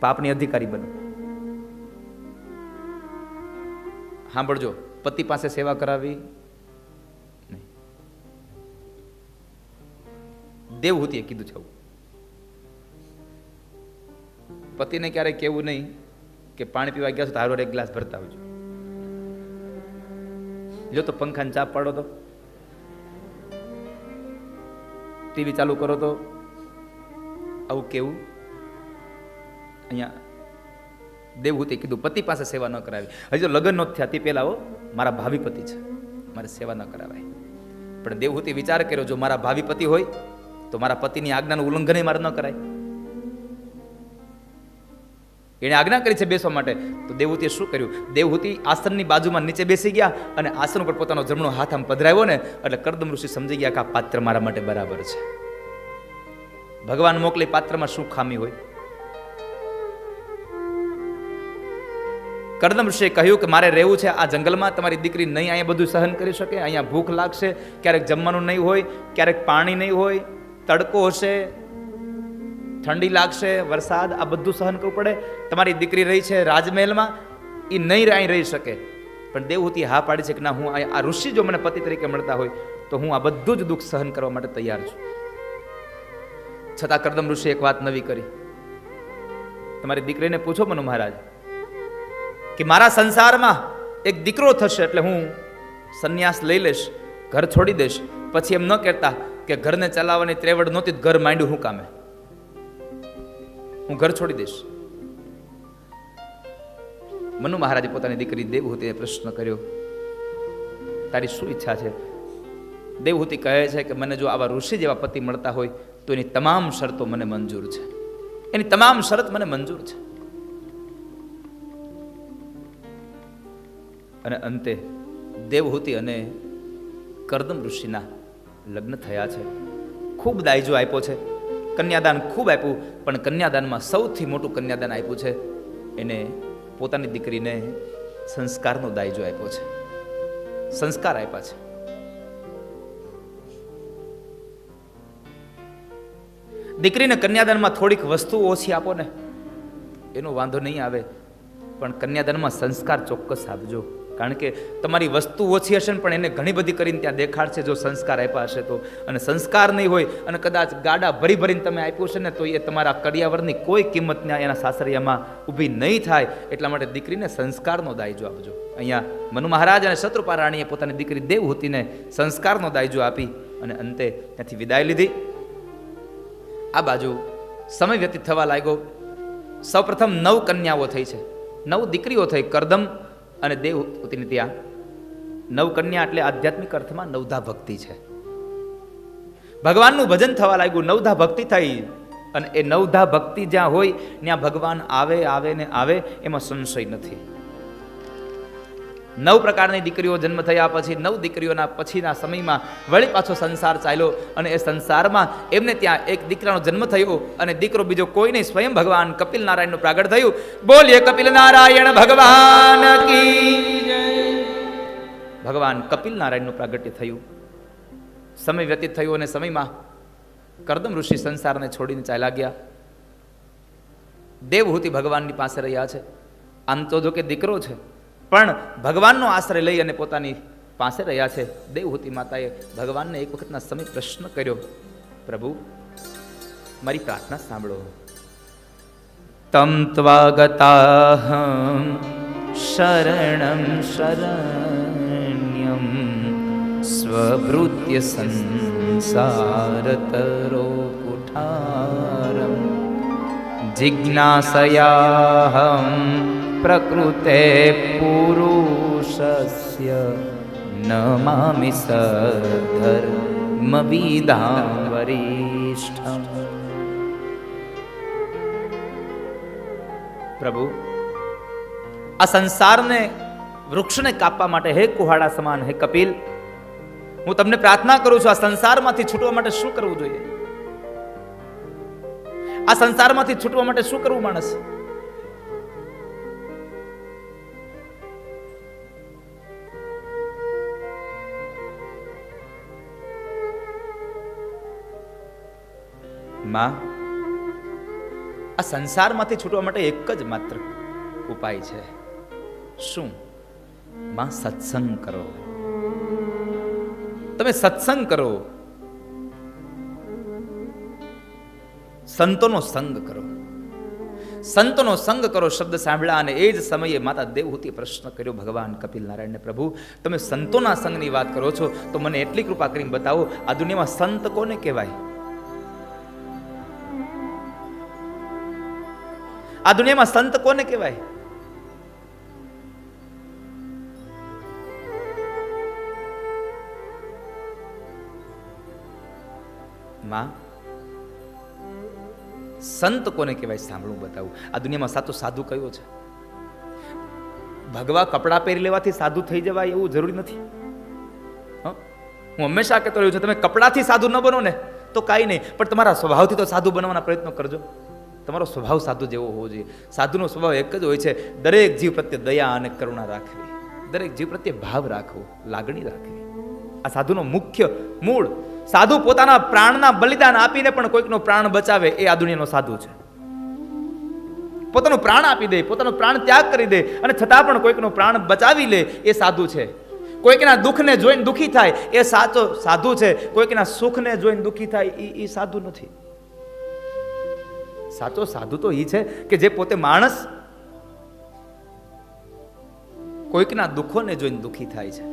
પાપની અધિકારી બનો. સાંભળજો, પતિ પાસે સેવા કરાવી દેવહૂતિએ કીધું છે પતિને ક્યારેય કેવું નહીં કે પાણી પીવા ગયા છો તો હારો એક ગ્લાસ ભરતા આવજો. જો તો પંખાને ચાપ પાડો તો. ટીવી ચાલુ કરો તો. આવું કેવું? અહીંયા દેવહૂતે કીધું, પતિ પાસે સેવા ન કરાવી. હજી તો લગ્ન નહોતું થયા, તે પહેલા મારા ભાવિ પતિ છે, મારે સેવા ન કરાવાય. પણ દેવહૂતે વિચાર કર્યો, જો મારા ભાવિ પતિ હોય, તો મારા પતિની આજ્ઞાનું ઉલ્લંઘન મારે ન કરાય. એણે આજ્ઞા કરી છે બેસવા માટે. તો દેવહૂતિએ શું કર્યું? દેવહૂતિ આસનની બાજુમાં નીચે બેસી ગયા અને આસન ઉપર પોતાનો જમણો હાથ આમ પધરાવ્યો ને, એટલે કરદમ ઋષિ સમજી ગયા કે આ પાત્ર મારા માટે બરાબર છે. ભગવાન મોકલી પાત્રમાં શું ખામી હોય? કરદમ ઋષિએ કહ્યું કે મારે રહેવું છે આ જંગલમાં, તમારી દીકરી નહીં અહીંયા બધું સહન કરી શકે, અહીંયા ભૂખ લાગશે, ક્યારેક જમવાનું નહીં હોય, ક્યારેક પાણી નહીં હોય, તડકો હશે, ઠંડી લાગશે, વરસાદ, આ બધું સહન કરવું પડે. તમારી દીકરી રહી છે રાજમહેલમાં એ નહીં અહીં રહી શકે. પણ દેવહૂતિ હા પાડી છે કે ના, હું આ ઋષિ જો મને પતિ તરીકે મળતા હોય, તો હું આ બધું જ દુઃખ સહન કરવા માટે તૈયાર છું. છતાં કરદમ ઋષિ એક વાત નવી કરી. તમારી દીકરીને પૂછો મનુ, મહારાજ કે મારા સંસારમાં એક દીકરો થશે એટલે હું સંન્યાસ લઈ લઈશ, ઘર છોડી દઈશ. પછી એમ ન કહેતા કે ઘરને ચલાવવાની ત્રેવડ નહોતી ઘર માંડ્યું હું કામે? હું ઘર છોડી દઈશ. મનુ મહારાજે પોતાની દીકરી દેવહૂતિએ પ્રશ્ન કર્યો, તારી શું ઈચ્છા છે? દેવહૂતિ કહે છે કે મને જો આવા ઋષિ જેવા પતિ મળતા હોય તો એની તમામ શરતો મને મંજૂર છે. એની તમામ શરત મને મંજૂર છે. અને અંતે દેવહૂતિ અને કરદમ ઋષિના લગ્ન થયા છે. ખૂબ દાયજો આપ્યો છે. કન્યાદાન ખૂબ આપ્યું, પણ કન્યાદાનમાં સૌથી મોટું કન્યાદાન આપ્યું છે. એને પોતાની દીકરીને સંસ્કારનો દાયજો આપ્યો છે. સંસ્કાર આપ્યા છે. દીકરીને કન્યાદાનમાં થોડીક વસ્તુ ઓછી આપો ને. એનો વાંધો નહીં આવે, પણ કન્યાદાનમાં સંસ્કાર ચોક્કસ આપજો. કારણ કે તમારી વસ્તુ ઓછી હશે ને, પણ એને ઘણી બધી કરીને ત્યાં દેખાડશે જો સંસ્કાર આપ્યા હશે તો. અને સંસ્કાર નહીં હોય અને કદાચ ગાડા ભરી ભરીને તમે આપ્યું છે ને, તો એ તમારા કડિયાવરની કોઈ કિંમત ત્યાં એના સાસરિયામાં ઊભી નહીં થાય. એટલા માટે દીકરીને સંસ્કારનો દાયજો આપજો. અહીંયા મનુ મહારાજ અને શત્રુપા રાણીએ પોતાની દીકરી દેવહૂતિને સંસ્કારનો દાયજો આપી અને અંતે ત્યાંથી વિદાય લીધી. આ બાજુ સમય વ્યતીત થવા લાગ્યો. સૌપ્રથમ નવ કન્યાઓ થઈ છે. નવ દીકરીઓ થઈ. કરદમ અને દેવહૂતિની ત્યાં. નવકન્યા એટલે આધ્યાત્મિક અર્થમાં નવધા ભક્તિ છે. ભગવાનનું ભજન થવા લાગ્યું, નવધા ભક્તિ થઈ. અને એ નવધા ભક્તિ જ્યાં હોય, ત્યાં ભગવાન આવે આવે ને આવે, એમાં સંશય નથી. નવ પ્રકારની દીકરીઓ જન્મ થયા પછી, નવ દીકરીઓના પછીના સમયમાં વળી પાછો સંસાર ચાલ્યો અને એ સંસારમાં એમને ત્યાં એક દીકરાનો જન્મ થયો અને દીકરો બીજો કોઈ નહીં સ્વયં ભગવાન કપિલ નારાયણનું પ્રાગટ થયું. બોલીએ, કપિલ નારાયણ ભગવાન ભગવાન કપિલ નારાયણનું પ્રાગટ્ય થયું. સમય વ્યતીત થયો અને સમયમાં કરદમ ઋષિ સંસારને છોડીને ચાલ્યા ગયા. દેવહૂતિ ભગવાનની પાસે રહ્યા છે. આમ તો જો કે દીકરો છે પણ ભગવાનનો આશ્રય લઈ અને પોતાની પાસે રહ્યા છે. દેવહૂતિ માતાએ ભગવાનને એક વખતના સમય પ્રશ્ન કર્યો, પ્રભુ, મારી પ્રાર્થના સાંભળો. તમ ત્વાગતા શરણમ શરણ્યમ સ્વભૃત્ય સંસારતરો કુઠારમ જિજ્ઞાસયાહમ પ્રકૃતે પુરુષસ્ય નમામિ સધર્મવિદાં વરિષ્ઠ પ્રભુ આ સંસારને વૃક્ષને કાપવા માટે હે કુહાડા સમાન હે કપિલ હું તમને પ્રાર્થના કરું છું આ સંસારમાંથી છૂટવા માટે શું કરવું જોઈએ આ સંસારમાંથી છૂટવા માટે શું કરવું માણસ માં આ સંસારમાંથી છૂટવા માટે એક જ માત્ર ઉપાય છે. શું? માં સત્સંગ કરો. તમે સત્સંગ કરો. સંતોનો સંગ કરો. સંતોનો સંગ કરો શબ્દ સાંભળ્યા અને એ જ સમયે માતા દેવહૂતિએ પ્રશ્ન કર્યો, ભગવાન કપિલ નારાયણને પ્રભુ, તમે સંતોના સંગની વાત કરો છો, તો મને એટલી કૃપા કરીને બતાવો, આ દુનિયામાં સંત કોને કહેવાય? આ દુનિયામાં સંત કોને કહેવાય? માં, સંત કોને કહેવાય સાંભળવું બતાવું. આ દુનિયામાં સાચો સાધુ કયો છે? ભગવા કપડાં પહેરી લેવાથી સાધુ થઈ જવાય એવું જરૂરી નથી. હું હંમેશા કહેતો રહ્યો છું, તમે કપડાથી સાધુ ન બનો ને, તો કાંઈ નહીં. પણ તમારા સ્વભાવથી તો સાધુ બનવાના પ્રયત્નો કરજો. તમારો સ્વભાવ સાધુ જેવો હોવો જોઈએ. સાધુનો સ્વભાવ એક જ હોય છે, દરેક જીવ પ્રત્યે દયા અને કરુણા રાખવી. દરેક જીવ પ્રત્યે ભાવ રાખવો, લાગણી રાખવી. આ સાધુનો મુખ્ય મૂળ, સાધુ પોતાના પ્રાણના બલિદાન આપીને પણ કોઈકનો પ્રાણ બચાવે એ આ દુનિયાનો સાધુ છે. પોતાનો પ્રાણ આપી દે, પોતાનો પ્રાણ ત્યાગ કરી દે અને છતાં પણ કોઈકનો પ્રાણ બચાવી લે એ સાધુ છે. કોઈકના દુઃખને જોઈને દુઃખી થાય એ સાચો સાધુ છે. કોઈકના સુખને જોઈને દુઃખી થાય એ સાધુ નથી. સાચો સાધુ તો એ છે કે જે પોતે માણસ કોઈકના દુઃખોને જોઈને દુઃખી થાય છે.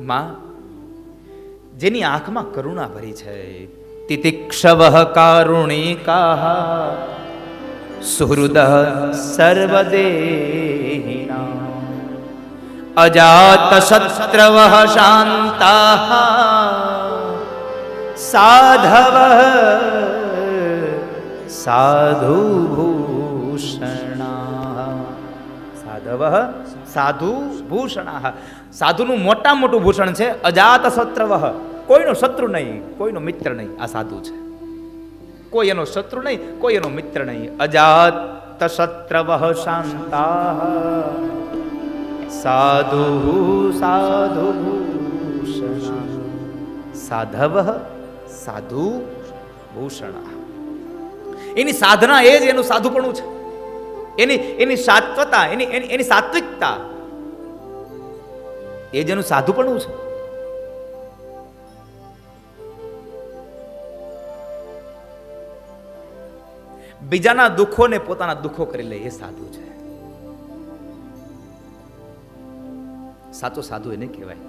માં, જેની આંખમાં કરુણા ભરી છે, તિતિક્ષવ કારુણિકા સુહૃદ સર્વદે અજાત શત્રવ શાંતા સાધવ સાધુ ભૂષણા સાધવ સાધુ ભૂષણ સાધુનું મોટા મોટું ભૂષણ છે, અજાત શત્રવ। કોઈનો શત્રુ નહીં, કોઈનો મિત્ર નહીં, આ સાધુ છે. કોઈ એનો શત્રુ નહીં, કોઈ એનો મિત્ર નહીં, અજાત શત્રવ શાંતા। સાધુ સાધુ સાધવ સાધુ ભૂષણ. એની સાધના એ જ એનું સાધુપણું છે. એની એની સાત્વતા, એની એની સાત્વિકતા એ જ એનું સાધુપણું છે. બીજાના દુઃખોને પોતાના દુઃખો કરી લે એ સાધુ છે. સાચો સાધુ એને કહેવાય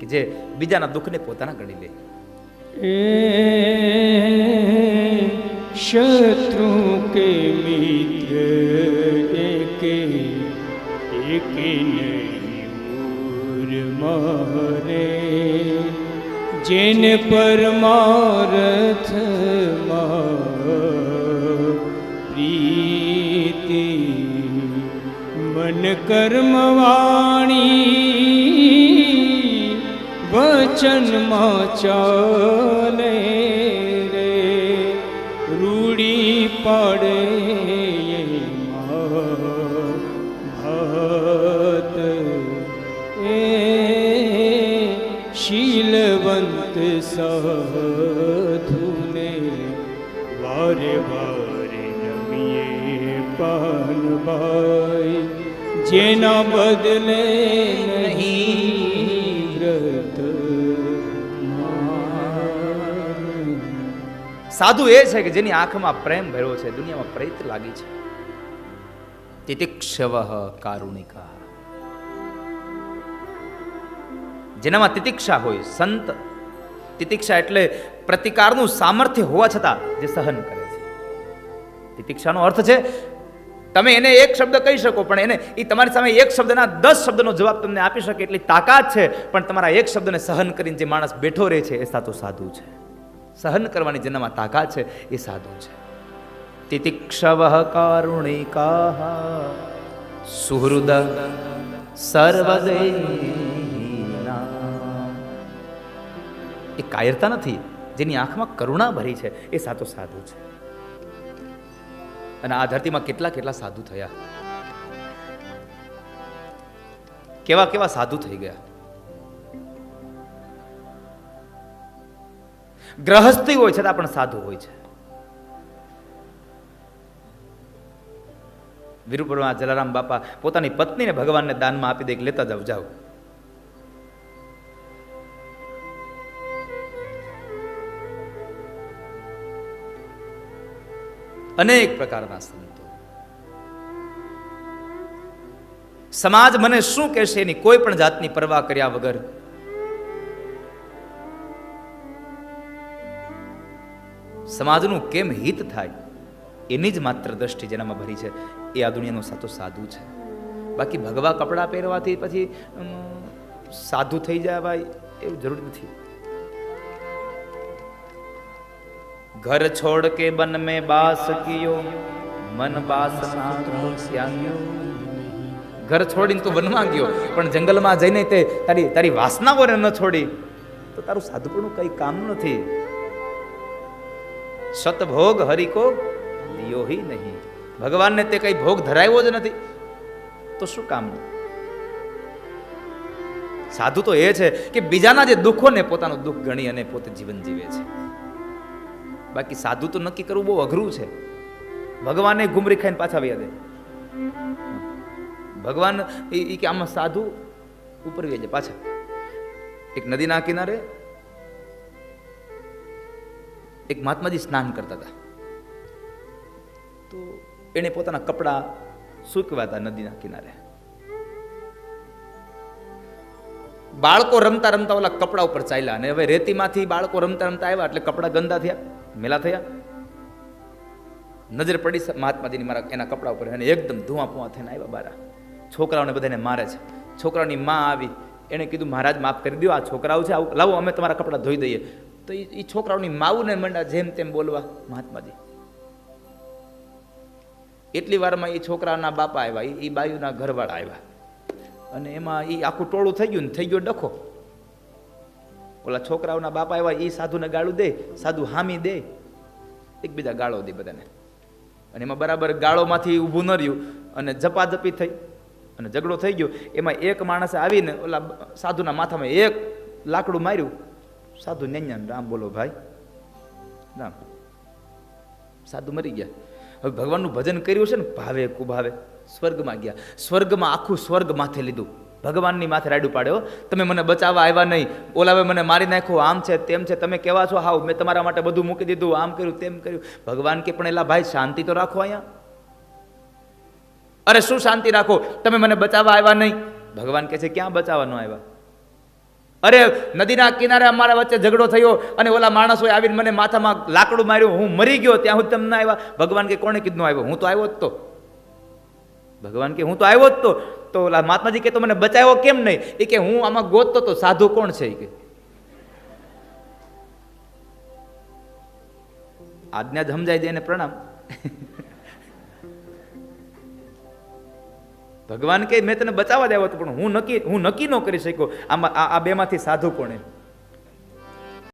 કે જે બીજાના દુઃખને પોતાના ગણી લે. એ શત્રુ કે મિત્ર એક એક નહીં મારે. જેન પરમારથ પ્રીતિ મન કર્મવાણી વચનમાં ચાલે રે. રૂડી પડે ભક્ત એ શીલવંત સાધુને વારે વારે નમીએ પાનભાઈ જેના બદલે નહીં સાધુ એ છે કે જેની આંખમાં પ્રેમ ભર્યો છે, દુનિયામાં પ્રેત લાગી છે. તિતિક્ષવ કારુણિકા. જેનામાં તિતિક્ષા હોય, સંત. તિતિક્ષા એટલે પ્રતિકારનું સામર્થ્ય હોવા છતાં જે સહન કરે છે. તિતિક્ષાનો અર્થ છે, તમે એને એક શબ્દ કહી શકો, પણ એને એ તમારી સામે એક શબ્દના દસ શબ્દનો જવાબ તમને આપી શકે એટલી તાકાત છે, પણ તમારા એક શબ્દને સહન કરીને જે માણસ બેઠો રહે છે, એ સાતો સાધુ છે. સહન કરવાની જેનામાં તાકાત છે એ સાધુ છે. તિતિક્ષવ કારુણિકા સુહૃદ સર્વદેના એ કાયરતા નથી જેની આંખમાં કરુણા ભરી છે એ સાતો સાધુ છે. અને આ ધરતીમાં કેટલા કેટલા સાધુ થયા? કેવા કેવા સાધુ થઈ ગયા? ગ્રહસ્થી હોય છતાં પણ સાધુ હોય છે. વિરુપુરમાં જલારામ બાપા પોતાની પત્નીને ભગવાનને દાનમાં આપી દે લેતા જાવ જાઓ. અનેક પ્રકારના સંતો. સમાજ મને શું કહેશે એની કોઈ પણ જાતની પરવા કર્યા વગર સમાજનું કેમ હિત થાય, એની જ માત્ર દ્રષ્ટિ જેનામાં ભરી છે. એ આ દુનિયાનું સાચો સાધુ છે. બાકી ભગવા કપડાં પહેરવાથી પછી સાધુ થઈ જાય ભાઈ એવું જરૂર નથી. ઘર છોડ કે બન મેં બાસ કિયો, મન બાસ ઘર છોડીને તું વનમાં ગયો પણ જંગલમાં જઈને તે તારી તારી વાસનાઓને ન છોડી. તો તારું સાધુપણું કઈ કામ નથી. સતભોગ હરિકો દિયો હી નહીં. ભગવાનને તે કઈ ભોગ ધરાવ્યો જ નથી. તો શું કામ સાધુ તો એ છે કે બીજાના જે દુઃખોને પોતાનું દુઃખ ગણી અને પોતે જીવન જીવે છે. બાકી સાધુ તો નક્કી કરવું બહુ અઘરું છે. ભગવાને ગુમરી ખાઈને પાછા વ્યા દે. ભગવાન એ કે આમાં સાધુ ઉપર વ્યા પાછા. એક નદીના કિનારે એક મહાત્માજી સ્નાન કરતા હતા. તો એણે પોતાના કપડાં સૂકવ્યા હતા નદીના કિનારે. બાળકો રમતા રમતા ઓલા કપડા ઉપર ચાલ્યા અને હવે રેતીમાંથી બાળકો રમતા રમતા આવ્યા એટલે કપડા ગંદા થયા, મેલા થયા. નજર પડી મહાત્માજીની મારા એના કપડા ઉપર અને એકદમ ધુઆ પુઆ થઈને આવ્યા બારા. છોકરાઓને બધાને મારે છે. છોકરાઓની માં આવી, એણે કીધું, મહારાજ, માફ કરી દો આ છોકરાઓ છે, આવું, લાવો, અમે તમારા કપડાં ધોઈ દઈએ. તો એ છોકરાઓની માવુને મંડા જેમ તેમ બોલવા મહાત્માજી. એટલી વારમાં એ છોકરાના બાપા આવ્યા એ બાયુના ઘરવાળા આવ્યા. અને એમાં એ આખું ટોળું થઈ ગયું ને થઈ ગયો ડખો. ઓલા છોકરાઓના બાપા આવ્યા એ સાધુને ગાળું દે, સાધુ હામી દે. એકબીજા ગાળો દે બધાને. અને એમાં બરાબર ગાળોમાંથી ઊભું ન રહ્યું અને જપાજપી થઈ અને ઝઘડો થઈ ગયો. એમાં એક માણસે આવીને ઓલા સાધુના માથામાં એક લાકડું માર્યું સાધુ ન્યાન્યાન રામ બોલો ભાઈ રામ સાધુ મરી ગયા હવે ભગવાનનું ભજન કર્યું છે ને, ભાવે, કુભાવે. સ્વર્ગમાં ગયા. સ્વર્ગમાં આખું સ્વર્ગ માથે લીધું. ભગવાનની માથે રાડું પાડ્યો. તમે મને બચાવવા આવ્યા નહીં. ઓલાવે મને મારી નાખ્યો. આમ છે, તેમ છે. તમે કેવા છો? હાવ, મેં તમારા માટે બધું મૂકી દીધું. આમ કર્યું, તેમ કર્યું. ભગવાન કે, પણ એલા ભાઈ, શાંતિ તો રાખો અહીંયા. અરે, શું શાંતિ રાખો? તમે મને બચાવવા આવ્યા નહીં. ભગવાન કહે છે, ક્યાં બચાવવાનો આવ્યા? અરે, નદીના કિનારે અમારા વચ્ચે ઝઘડો થયો અને ઓલા માણસોએ આવીને મને માથામાં લાકડું માર્યું. હું મરી ગયો ત્યાં હું તમને આવ્યા. ભગવાન કે કોણે કીધું આવ્યો? હું તો આવ્યો જ તો. ભગવાન કે હું તો આવ્યો જ તો. તો ઓલા મહાત્માજી કે તો મને બચાવ્યો કેમ નહીં? એ કે હું આમાં ગોતતો તો સાધુ કોણ છે? કે. આજ્ઞા જ સમજાય દે એને પ્રણામ. ભગવાન કે મેં તને બચાવવા આવ્યો હતો, પણ હું નક્કી હું નક્કી ન કરી શક્યો. આમાં આ બેમાંથી સાધુ કોણે